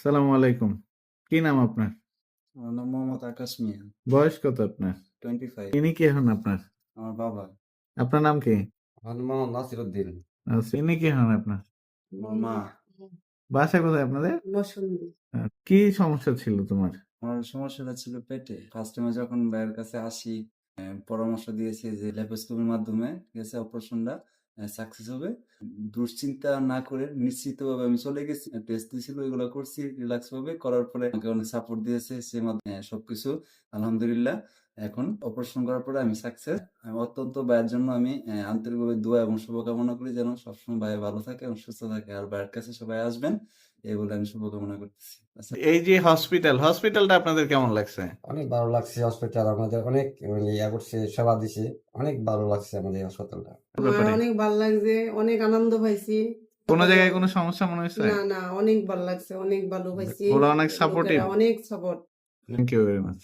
সালামু আলাইকুম। কি নাম আপনার? আমার নাম মোহাম্মদ আকাশ মিয়া। বয়স কত আপনার? Twenty five. ইনি কে হন আপনার? আমার বাবা। আপনার নাম কি? আমার মোহাম্মদ নাসির ইনি কে হন আপনার? আমার মা। বাসা কোথায় আপনাদের? কি সমস্যা ছিল তোমার? আমার সমস্যাটা ছিল পেটে। ফার্স্ট টাইমে যখন ভাইয়ের কাছে আসি পরামর্শ দিয়েছে যে ল্যাপোস্কোপির মাধ্যমে ঠিক আছে অপারেশনটা সাকসেস হবে। দুশ্চিন্তা না করে নিশ্চিত ভাবে আমি চলে গেছি। টেস্ট দিয়েছিল এগুলো করছি রিল্যাক্স ভাবে। করার পরে আমাকে অনেক সাপোর্ট দিয়েছে সে মাধ্যমে আহ, সবকিছু। আলহামদুলিল্লাহ। এখন অপারেশন করার পরে আমি সাকসেস অত্যন্ত ভাইয়ের জন্য আমি আন্তরিকভাবে দোয়া এবং শুভকামনা করি যেন সবসময় ভাই ভালো থাকে এবং সুস্থ থাকে। আর ভাইয়ের কাছে সবাই আসবেন এই বলে আমি শুভকামনা করতেছি। আচ্ছা। এই যে হসপিটাল হসপিটালটা আপনাদের কেমন লাগছে? অনেক ভালো লাগছে হসপিটাল আমাদের অনেক ইয়া করছে সেবা দিছে। অনেক ভালো লাগছে আমাদের হাসপাতালটা অনেক ভালো লাগছে অনেক আনন্দ পাইছি। কোনো জায়গায় কোনো সমস্যা মনে হয়েছে? না না অনেক ভালো লাগছে অনেক ভালো পাইছি। ওরা অনেক? লোকেরা অনেক support thank you very much